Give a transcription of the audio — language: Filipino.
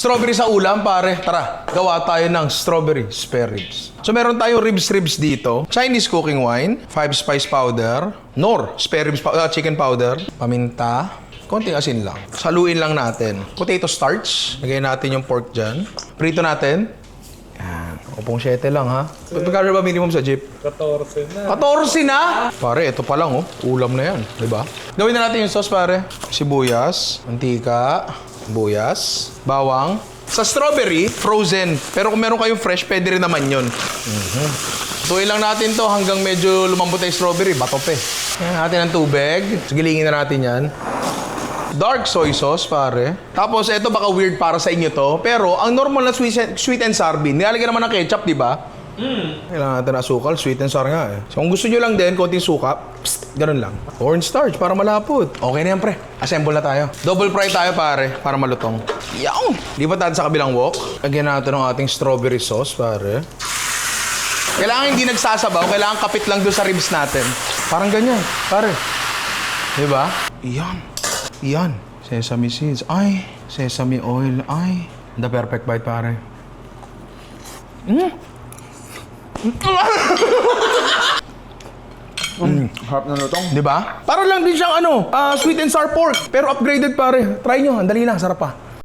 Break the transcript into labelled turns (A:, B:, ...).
A: Strawberry sa ulam, pare. Tara, gawa tayo ng strawberry spare ribs. So meron tayong ribs-ribs dito. Chinese cooking wine, 5 spice powder, nor spare ribs ah, chicken powder, paminta, konting asin lang. Saluin lang natin. Potato starch, lagay natin yung pork dyan. Prito natin. Upong 7 lang ha. Pagkano ba minimum sa jeep?
B: 14 na.
A: 14 na? Pare, ito pa lang oh. Ulam na yan, di ba? Gawin na natin yung sauce, pare. Sibuyas, mantika, sibuyas, bawang. Sa strawberry, frozen. Pero kung meron kayong fresh, pwede rin naman yun. Mhm. Tuloy lang natin to hanggang medyo lumambot na yung strawberry. Bato pa eh. Yan natin ang tubig. Gilingin na natin yan. Dark soy sauce, pare. Tapos, ito baka weird para sa inyo to. Pero, ang normal na sweet, sweet and sour bean, nilalagyan naman ng ketchup, di ba? Kailangan natin asukal, sweet and sour nga eh. So kung gusto nyo lang din, konting suka, psst, ganun lang. Cornstarch para malapot. Okay na yan pre. Assemble na tayo. Double fry tayo pare, para malutong. Yaw! Lipat natin sa kabilang wok. Lagyan natin ng ating strawberry sauce pare. Kailangan hindi nagsasabaw, kailangan kapit lang doon sa ribs natin. Parang ganyan, pare. Di ba? Iyan. Iyan. Sesame seeds. Ay. Sesame oil. Ay. The perfect bite, pare.
B: Harap na lutong.
A: Di ba? Para lang din siyang ano, ah, sweet and sour pork. Pero upgraded pare. Try nyo, ang dali lang, sarap pa.